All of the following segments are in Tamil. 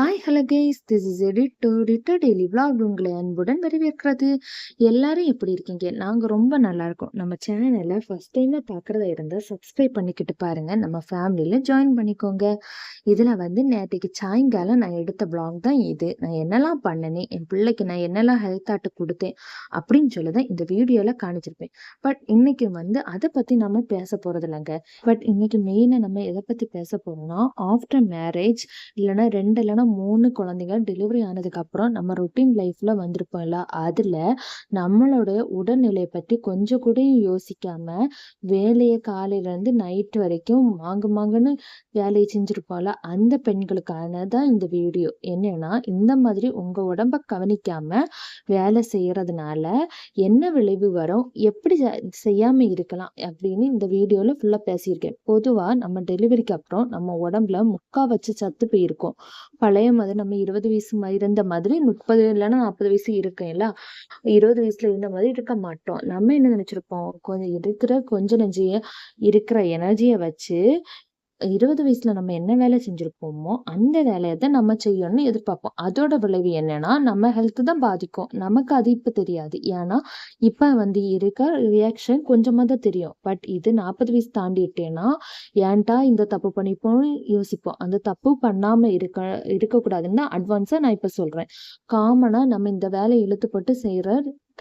Hi hello guys this is எடிட்டோ ரிட்டர் டெய்லி விளாக் உங்களை அன்புடன் வரவேற்கிறது. எல்லாரும் எப்படி இருக்கீங்க? நாங்கள் ரொம்ப நல்லா இருக்கோம். நம்ம சேனலை ஃபஸ்ட் டைமில் பார்க்குறதா இருந்தால் சப்ஸ்கிரைப் பண்ணிக்கிட்டு பாருங்கள் நம்ம ஃபேமிலியில் ஜாயின் பண்ணிக்கோங்க. இதில் வந்து நேற்றுக்கு சாயங்காலம் நான் எடுத்த விளாக் தான் இது. நான் என்னெல்லாம் பண்ணனேன் என் பிள்ளைக்கு நான் என்னெல்லாம் ஹெல்த் ஆட்டு கொடுத்தேன் அப்படின்னு சொல்லி தான் இந்த வீடியோவில் காணிச்சிருப்பேன். பட் இன்றைக்கி வந்து அதை பற்றி நம்ம பேச போகிறது இல்லைங்க. பட் இன்றைக்கி மெயினாக நம்ம எதை பற்றி பேச போகிறோம்னா ஆஃப்டர் மேரேஜ் இல்லைன்னா ரெண்டு இல்லைனா மூணு குழந்தைங்க டெலிவரி ஆனதுக்கப்புறம் நம்ம ரொட்டீன் லைஃப்ல வந்திருப்போம்ல அதுல நம்மளோட உடல்நிலையை பற்றி கொஞ்சம் கூட யோசிக்காம வேலையை காலையிலேருந்து நைட் வரைக்கும் மாங்கு மாங்குன்னு வேலையை செஞ்சுருப்போம்ல அந்த பெண்களுக்கான தான் இந்த வீடியோ என்னன்னா இந்த மாதிரி உங்க உடம்ப கவனிக்காம வேலை செய்யறதுனால என்ன விளைவு வரும் எப்படி செய்யாமல் செய்யாம இருக்கலாம் அப்படின்னு இந்த வீடியோவில் ஃபுல்லா பேசியிருக்கேன். பொதுவாக நம்ம டெலிவரிக்கு அப்புறம் நம்ம உடம்புல முக்கா வச்சு சத்து போயிருக்கோம். பழைய மாதிரி நம்ம இருபது வயசு இருந்த மாதிரி முப்பது இல்லைன்னா நாற்பது வயசு இருக்கேன்ல இருபது வயசுல இருந்த மாதிரி இருக்க மாட்டோம். நம்ம என்ன நினைச்சிருப்போம்? கொஞ்சம் இருக்கிற கொஞ்ச நெஞ்சிய இருக்கிற எனர்ஜியை வச்சு இருபது வயசுல நம்ம என்ன வேலை செஞ்சுருப்போமோ அந்த வேலையை தான் நம்ம செய்யணும்னு எதிர்பார்ப்போம். அதோட விளைவு என்னன்னா நம்ம ஹெல்த் தான் பாதிக்கும். நமக்கு அது இப்போ தெரியாது. ஏன்னா இப்போ வந்து இருக்க ரியாக்ஷன் கொஞ்சமாக தான் தெரியும். பட் இது நாற்பது வயசு தாண்டிட்டேன்னா ஏன்டா இந்த தப்பு பண்ணிப்போம் யோசிப்போம். அந்த தப்பு பண்ணாம இருக்க இருக்கக்கூடாதுன்னு அட்வான்ஸாக நான் இப்போ சொல்கிறேன் காமனா நம்ம இந்த வேலையை இழுத்து போட்டு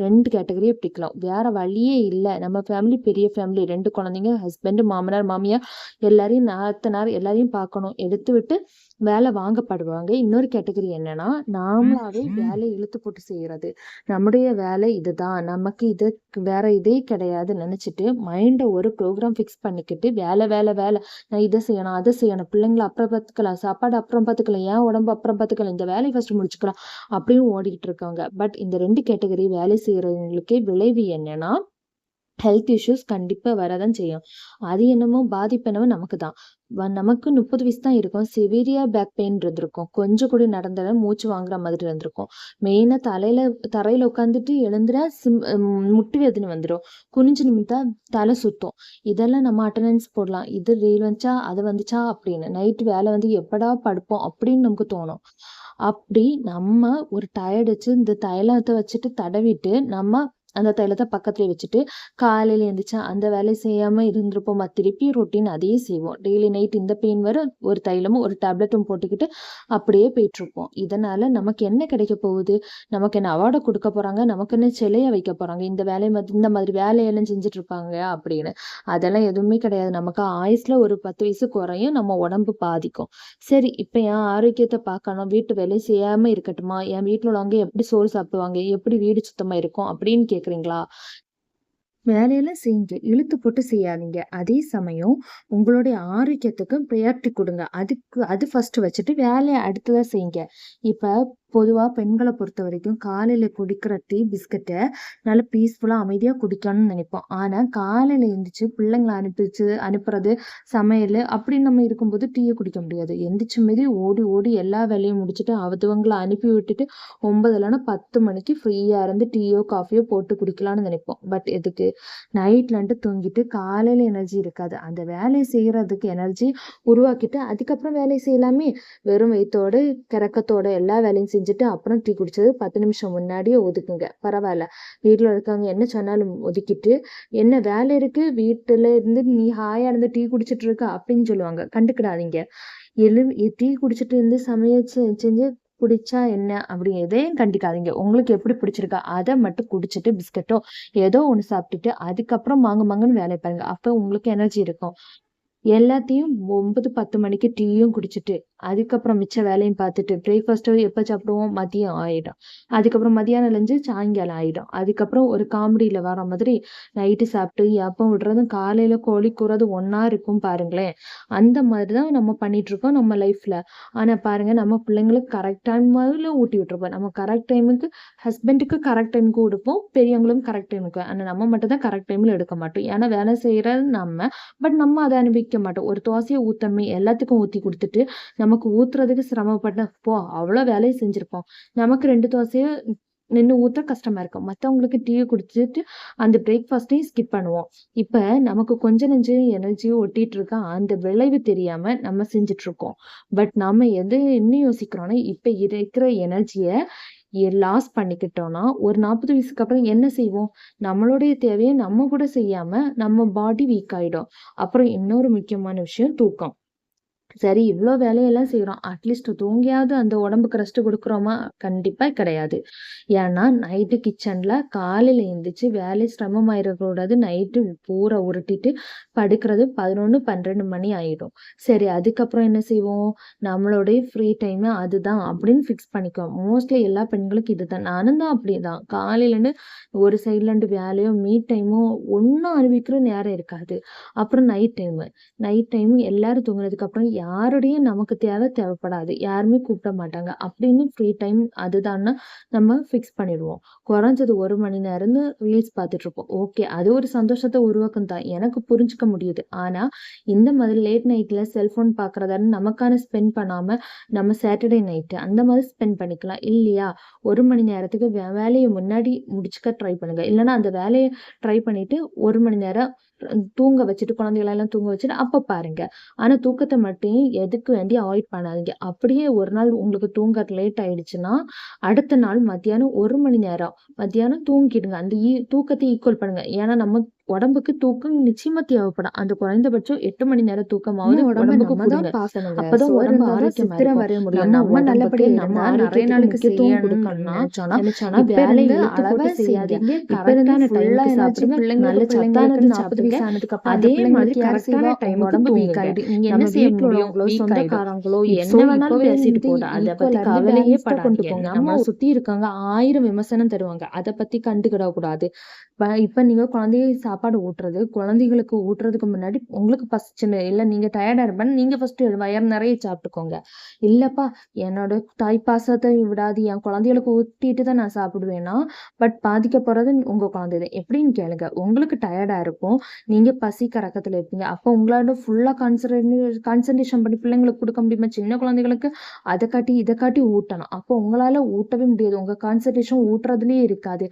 ரெண்டு கேட்டகரியை பிடிக்கலாம். வேற வழியே இல்லை. நம்ம ஃபேமிலி பெரிய ஃபேமிலி ரெண்டு குழந்தைங்க ஹஸ்பண்ட் மாமனார் மாமியார் எல்லாரையும் நாத்தனார் எல்லாரையும் பார்க்கணும். எடுத்து விட்டு வேலை வாங்கப்படுவாங்க. இன்னொரு கேட்டகரி என்னன்னா நாமளாவே வேலையை இழுத்து போட்டு செய்யறது நம்முடைய வேலை இதுதான். நமக்கு இது வேற இதே கிடையாது நினைச்சிட்டு மைண்டை ஒரு ப்ரோக்ராம் ஃபிக்ஸ் பண்ணிக்கிட்டு வேலை வேலை வேலை. நான் இதை செய்யணும் அதை செய்யணும். பிள்ளைங்களை அப்புறம் பார்த்துக்கலாம். சாப்பாடு அப்புறம் பார்த்துக்கலாம். ஏன் உடம்பு அப்புறம் பார்த்துக்கலாம். இந்த வேலையை ஃபர்ஸ்ட் முடிச்சுக்கலாம். அப்படின்னு ஓடிக்கிட்டு இருக்காங்க. பட் இந்த ரெண்டு கேட்டகரி வேலை செய்யறவங்களுக்கு விளைவு என்னன்னா ஹெல்த் இஷ்யூஸ் கண்டிப்பாக வரதான் செய்யும். அது என்னமோ பாதிப்பு என்னவோ நமக்கு தான் வ- நமக்கு முப்பது வயசு தான் இருக்கும். சிவியரியா பேக் பெயின் இருந்திருக்கும். கொஞ்சம் கூட நடந்தால மூச்சு வாங்குற மாதிரி இருந்திருக்கும். மெயினாக தலையில தரையில உட்காந்துட்டு எழுந்துற சிம் முட்டு வேதனை வந்துடும் குனிஞ்சு நிமித்தா தலை சுத்தும். இதெல்லாம் நம்ம அட்டண்டன்ஸ் போடலாம். இது ரீல் வந்துச்சா அது வந்துச்சா அப்படின்னு. நைட்டு வேலை வந்து எப்படா படுப்போம் அப்படின்னு நமக்கு தோணும். அப்படி நம்ம ஒரு டயர்டு வச்சு இந்த தைலத்தை வச்சுட்டு தடவிட்டு நம்ம அந்த தைலத்தை பக்கத்துலயே வச்சுட்டு காலையில எழுந்திரிச்சா அந்த வேலை செய்யாம இருந்திருப்போமா? திருப்பி ரொட்டீன் அதையே செய்வோம். டெய்லி நைட் இந்த பெயின் வர ஒரு தைலமும் ஒரு டேப்லெட்டும் போட்டுக்கிட்டு அப்படியே போயிட்டு இருப்போம் இதனால நமக்கு என்ன கிடைக்க போகுது? நமக்கு என்ன அவார்டை கொடுக்க போறாங்க? நமக்கு என்ன சிலைய வைக்க போறாங்க? இந்த வேலையை மாதிரி இந்த மாதிரி வேலையெல்லாம் செஞ்சுட்டு இருப்பாங்க அப்படின்னு. அதெல்லாம் எதுவுமே கிடையாது. நமக்கு ஆயுஸ்ல ஒரு பத்து வயசு குறையும் நம்ம உடம்பு பாதிக்கும். சரி இப்ப என் ஆரோக்கியத்தை பார்க்கணும். வீட்டு வேலை செய்யாம இருக்கட்டுமா? என் வீட்டுல உள்ளவங்க எப்படி சோறு சாப்பிடுவாங்க? எப்படி வீடு சுத்தமா இருக்கும்? அப்படின்னு கேக்குறீங்களா? வேலையெல்லாம் செய்யுங்க. இழுத்து போட்டு செய்யாதீங்க. அதே சமயம் உங்களுடைய ஆரோக்கியத்துக்கும் ப்ரையாரிட்டி கொடுங்க. அதுக்கு அது ஃபர்ஸ்ட் வச்சுட்டு வேலையை அடுத்ததா செய்யுங்க. இப்ப பொதுவாக பெண்களை பொறுத்த வரைக்கும் காலையில் குடிக்கிற டீ பிஸ்கட்டை நல்ல பீஸ்ஃபுல்லாக அமைதியாக குடிக்கணும்னு நினைப்போம். ஆனால் காலையில் எழுந்திரிச்சு பிள்ளைங்களை அனுப்பிச்சு அனுப்புறது சமையல் அப்படின்னு நம்ம இருக்கும்போது டீயை குடிக்க முடியாது. எந்திரிச்சு மாரி ஓடி ஓடி எல்லா வேலையும் முடிச்சுட்டு அதுவங்களை அனுப்பி விட்டுட்டு ஒன்பது பத்து மணிக்கு ஃப்ரீயாக இருந்து டீயோ காஃபியோ போட்டு குடிக்கலாம்னு நினைப்போம். பட் எதுக்கு? நைட்லன்ட்டு தூங்கிட்டு காலையில் எனர்ஜி இருக்காது. அந்த வேலையை செய்யறதுக்கு எனர்ஜி உருவாக்கிட்டு அதுக்கப்புறம் வேலையை செய்யலாமே. வெறும் வயிற்றோடு கிறக்கத்தோட எல்லா வேலையும் செஞ்சுட்டு அப்புறம் டீ குடிச்சது பத்து நிமிஷம் முன்னாடியே ஒதுக்குங்க. பரவாயில்ல. வீட்டில் இருக்கவங்க என்ன சொன்னாலும் ஒதுக்கிட்டு என்ன வேலை இருக்கு? வீட்டுல இருந்து நீ ஹாயா இருந்து டீ குடிச்சிட்டு இருக்க அப்படின்னு சொல்லுவாங்க. கண்டுக்கிடாதீங்க. எழு டீ குடிச்சிட்டு இருந்து சமையல் செஞ்சு குடிச்சா என்ன அப்படி எதையும் கண்டிக்காதீங்க. உங்களுக்கு எப்படி பிடிச்சிருக்கா அதை மட்டும் குடிச்சிட்டு பிஸ்கட்டோ ஏதோ ஒன்று சாப்பிட்டுட்டு அதுக்கப்புறம் மாங்க மாங்கன்னு வேலையை பாருங்க. அப்போ உங்களுக்கு எனர்ஜி இருக்கும். எல்லாத்தையும் ஒன்பது பத்து மணிக்கு டீயும் குடிச்சிட்டு அதுக்கப்புறம் மிச்ச வேலையும் பார்த்துட்டு பிரேக்ஃபாஸ்ட்டும் எப்போ சாப்பிடுவோம்? மதியம் ஆயிடும். அதுக்கப்புறம் மதியானம் லஞ்சு சாயங்காலம் ஆயிடும். அதுக்கப்புறம் ஒரு காமெடியில் வர மாதிரி நைட்டு சாப்பிட்டு எப்போ விடுறதும் காலையில் கோழி கூறது ஒன்றா இருக்கும் பாருங்களேன். அந்த மாதிரி தான் நம்ம பண்ணிட்டு இருக்கோம் நம்ம லைஃப்பில் ஆனால் பாருங்க நம்ம பிள்ளைங்களுக்கு கரெக்ட் டைமில் ஊட்டி விட்டுருப்போம். நம்ம கரெக்ட் டைமுக்கு ஹஸ்பண்டுக்கு கரெக்ட் டைமுக்கு கொடுப்போம் பெரியவங்களும் கரெக்ட் டைமுக்கு ஆனால் நம்ம மட்டும் தான் கரெக்ட் டைமில் எடுக்க மாட்டோம். ஏன்னா வேலை செய்கிறது நம்ம பட் நம்ம அதை அனுபவிக்க மாட்டோம். ஒரு தோசையை ஊற்றமே எல்லாத்துக்கும் ஊற்றி கொடுத்துட்டு நமக்கு ஊத்துறதுக்கு சிரமப்பட்ட போ அவ்வளோ வேலையை செஞ்சுருப்போம் நமக்கு ரெண்டு தோசையை நின்று ஊத்த கஷ்டமா இருக்கும். மற்றவங்களுக்கு டீ குடிச்சிட்டு அந்த பிரேக்ஃபாஸ்ட்டையும் ஸ்கிப் பண்ணுவோம். இப்போ நமக்கு கொஞ்ச நெஞ்ச எனர்ஜியும் ஒட்டிட்டு இருக்க அந்த விளைவு தெரியாம நம்ம செஞ்சுட்டு இருக்கோம் பட் நம்ம எது என்ன யோசிக்கிறோம்னா, இப்போ இருக்கிற எனர்ஜியை லாஸ் பண்ணிக்கிட்டோம்னா, ஒரு 40 வயசுக்கு அப்புறம் என்ன செய்வோம்? நம்மளுடைய தேவையை நம்ம கூட செய்யாம நம்ம பாடி வீக் ஆயிடும். அப்புறம் இன்னொரு முக்கியமான விஷயம் தூக்கம். சரி இவ்வளோ வேலையெல்லாம் செய்கிறோம் அட்லீஸ்ட் தூங்கியாவது அந்த உடம்புக்கு ரெஸ்ட் கொடுக்குறோமா கண்டிப்பாக கிடையாது. ஏன்னா நைட்டு கிச்சனில் காலையில் எழுந்திரிச்சு வேலை சிரமமாயிடக்கூடாது நைட்டு பூரா உருட்டிட்டு படுக்கிறது 11, 12 மணி ஆயிடும். சரி அதுக்கப்புறம் என்ன செய்வோம்? நம்மளுடைய ஃப்ரீ டைமு அதுதான் அப்படின்னு ஃபிக்ஸ் பண்ணிக்குவோம். மோஸ்ட்லி எல்லா பெண்களுக்கும் இதுதான். நானும் தான் அப்படிதான். காலையிலேருந்து ஒரு சைட்லேருந்து வேலையோ, மீ டைமோ ஒன்றும் அனுபவிக்கிற நேரம் இருக்காது. அப்புறம் நைட் டைமு. நைட் டைமு எல்லாரும் தூங்குனதுக்கப்புறம் யாருடையும் நமக்கு தேவை தேவைப்படாது. யாருமே கூப்பிட மாட்டாங்க. அப்படின்னு ஃப்ரீ டைம் அதுதான்னா நம்ம ஃபிக்ஸ் பண்ணிடுவோம். குறைஞ்சது ஒரு மணி நேரம்னு ரீல்ஸ் பார்த்துட்டுருப்போம். ஓகே. அது ஒரு சந்தோஷத்தை உருவாக்கும் தான். எனக்கு புரிஞ்சுக்க முடியுது. ஆனா, இந்த மாதிரி லேட் நைட்ல செல்ஃபோன் பார்க்குறதான்னு நமக்கான ஸ்பெண்ட் பண்ணாம, நம்ம சாட்டர்டே நைட்டு அந்த மாதிரி ஸ்பெண்ட் பண்ணிக்கலாம். இல்லையா? ஒரு மணி நேரத்துக்கு வே முன்னாடி முடிச்சுக்க ட்ரை பண்ணுங்க. இல்லைன்னா அந்த வேலையை ட்ரை பண்ணிட்டு ஒரு மணி நேரம் தூங்க வச்சுட்டு குழந்தைகளெல்லாம் தூங்க வச்சுட்டு அப்ப பாருங்க. ஆனா தூக்கத்தை மட்டும் எதுக்கு வேண்டி அவாய்ட் பண்ணாதீங்க. அப்படியே ஒரு நாள் உங்களுக்கு தூங்க லேட் ஆயிடுச்சுன்னா, அடுத்த நாள் மத்தியானம் ஒரு மணி நேரம் மத்தியானம் தூங்கிடுங்க. அந்த e, ஈ ஈக்குவல் பண்ணுங்க. ஏன்னா நம்ம உடம்புக்கு தூக்கம் நிச்சயமா தேவைப்படும். அந்த குறைந்தபட்சம் 8 மணி நேரம் தூக்கமாவது உடம்புக்கு தான். பார்க்கணுங்க. அப்பதான் உடம்பு ஆரோக்கியமா. வரைய முடியும். நம்ம நல்லபடியா நம்ம நிறைய நாளுக்கு செய்யணும்னு குடுக்கணும்னா, நினைச்சோம்னா, நினைச்சோம்னா இப்ப வேலைய இருந்து இழுத்து அளவா செய்யாதீங்க. கரெக்டான என்னாச்சு சாப்பிடுங்க. நல்ல பிள்ளைங்களுக்கு சத்தானது பிள்ளைங்களுக்கு 40 சாப்பிடுங்க. அதே மாதிரி கரெக்டான டைமுக்கு உடம்பு வீக். ஆயிடும். நீங்க என்ன செய்ய முடியும்? சொந்தக்காரங்களோ என்ன வேணாலும் பேசிட்டு போட்டும். அத பத்தி கவலையே படாதீங்க. போங்க. நம்ம சுத்தி இருக்கவங்க 1000 விமர்சனம் தருவாங்க. அத பத்தி கண்டுக்கிடக் கூடாது. இப்போ இப்போ நீங்கள் குழந்தைய சாப்பாடு ஊட்டுறது, குழந்தைகளுக்கு ஊட்டுறதுக்கு முன்னாடி உங்களுக்கு பசிச்சுன்னு, இல்லை நீங்கள் டயர்டாக இருப்பேன்னு நீங்கள் ஃபஸ்ட்டு வயிறு நிறைய சாப்பிட்டுக்கோங்க. இல்லைப்பா என்னோட தாய் விடாது, என் குழந்தைகளுக்கு ஊட்டிட்டு தான் நான் சாப்பிடுவேன்னா, பட் பாதிக்க போகிறது உங்கள் குழந்தை தான். எப்படின்னு கேளுங்க. உங்களுக்கு டயர்டாக இருக்கும். நீங்கள் பசி கறக்கத்தில் இருப்பீங்க. அப்போ உங்களோட ஃபுல்லாக கான்சன்ட்ரே கான்சன்ட்ரேஷன் பண்ணி பிள்ளைங்களுக்கு கொடுக்க முடியுமா? சின்ன குழந்தைகளுக்கு அதை காட்டி, இதை காட்டி ஊட்டணும். அப்போ உங்களால் ஊட்டவே முடியாது. உங்கள் கான்சன்ட்ரேஷன் ஊட்டுறதுலேயே இருக்காது.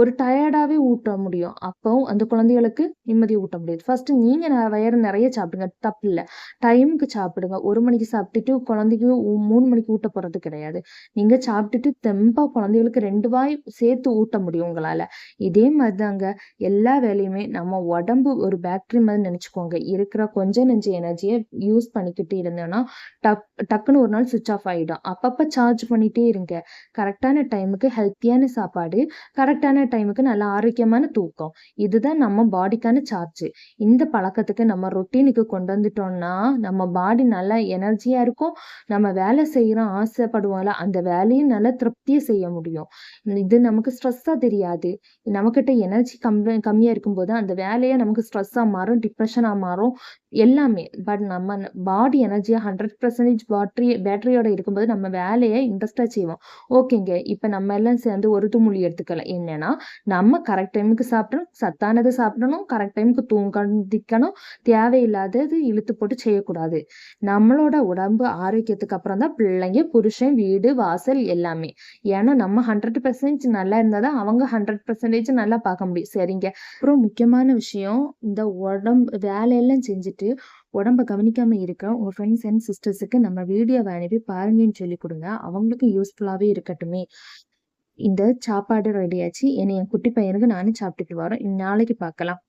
ஒரு டயர்டாகவே ஊட்டணும் ஊட்ட முடியும். அப்போவும் அந்த குழந்தைகளுக்கு நிம்மதியை ஊட்ட முடியாது. ஃபர்ஸ்ட் நீங்க வயிறு நிறைய சாப்பிடுங்க. தப்பில்ல. டைமுக்கு சாப்பிடுங்க. ஒரு மணிக்கு சாப்பிட்டுட்டு குழந்தைக்கு மூணு மணிக்கு ஊட்ட போறது கிடையாது. நீங்க சாப்பிட்டுட்டு தெம்பா குழந்தைகளுக்கு ரெண்டு வாய் சேர்த்து ஊட்ட முடியும் உங்களால. இதே மாதிரி தாங்க எல்லா வேலையுமே நம்ம உடம்பு ஒரு பேக்டரி மாதிரி நினச்சிக்கோங்க இருக்கிற கொஞ்ச நெஞ்ச எனர்ஜியை யூஸ் பண்ணிக்கிட்டு இருந்தோம்னா, டக் டக்குன்னு ஒரு நாள் சுவிச் ஆஃப் ஆயிடும். அப்பப்ப சார்ஜ் பண்ணிட்டே இருங்க. கரெக்டான டைமுக்கு ஹெல்த்தியான சாப்பாடு, கரெக்டான டைமுக்கு நல்ல ஆரோக்கியமான தூக்கம். இதுதான் நம்ம பாடிக்கான சார்ஜ். இந்த பழக்கத்துக்கு நம்ம ரொட்டீனுக்கு கொண்டு வந்துட்டோம்னா, நம்ம பாடி நல்லா எனர்ஜியா இருக்கும். நம்ம வேலை செய்யறோம் ஆசைப்படுவோம்ல, அந்த வேலையும் நல்லா திருப்தியை செய்ய முடியும். இது நமக்கு ஸ்ட்ரெஸ்ஸா தெரியாது. நம்மகிட்ட எனர்ஜி கம்மி கம்மியா இருக்கும்போது அந்த வேலையை நமக்கு ஸ்ட்ரெஸ்ஸா மாறும், டிப்ரெஷனா மாறும். எல்லாமே. பட் நம்ம பாடி எனர்ஜியாக ஹண்ட்ரட் பர்சன்டேஜ் பேட்ரி பேட்டரியோட இருக்கும்போது நம்ம வேலையை இன்ட்ரெஸ்டாக செய்வோம். ஓகேங்க. இப்ப நம்ம எல்லாம் சேர்ந்து ஒரு தும்முலி எடுத்துக்கலாம். என்னன்னா, நம்ம கரெக்ட் டைமுக்கு சாப்பிடணும், சத்தானது சாப்பிடணும், கரெக்ட் டைமுக்கு தூங்கந்திக்கணும், தேவையில்லாதது இழுத்து போட்டு செய்யக்கூடாது. நம்மளோட உடம்பு ஆரோக்கியத்துக்கு அப்புறம் தான் பிள்ளைங்க, புருஷன், வீடு, வாசல் எல்லாமே. ஏன்னா நம்ம 100% நல்லா இருந்தால் தான் அவங்க 100% நல்லா பார்க்க முடியும். சரிங்க. அப்புறம் முக்கியமான விஷயம், இந்த உடம்பு வேலையெல்லாம் செஞ்சுட்டு, உடம்ப கவனிக்காம இருக்க உங்கள் ஃப்ரெண்ட்ஸ் அண்ட் சிஸ்டர்ஸ்க்கு நம்ம வீடியோவை அனுப்பி பாருங்கன்னு சொல்லி குடுங்க. அவங்களுக்கும் யூஸ்ஃபுல்லாவே இருக்கட்டுமே. இந்த சாப்பாடு ரெடியாச்சு என்னை என் குட்டி பையனுக்கு நானும் சாப்பிட்டுட்டு வரோம். நாளைக்கு பார்க்கலாம்.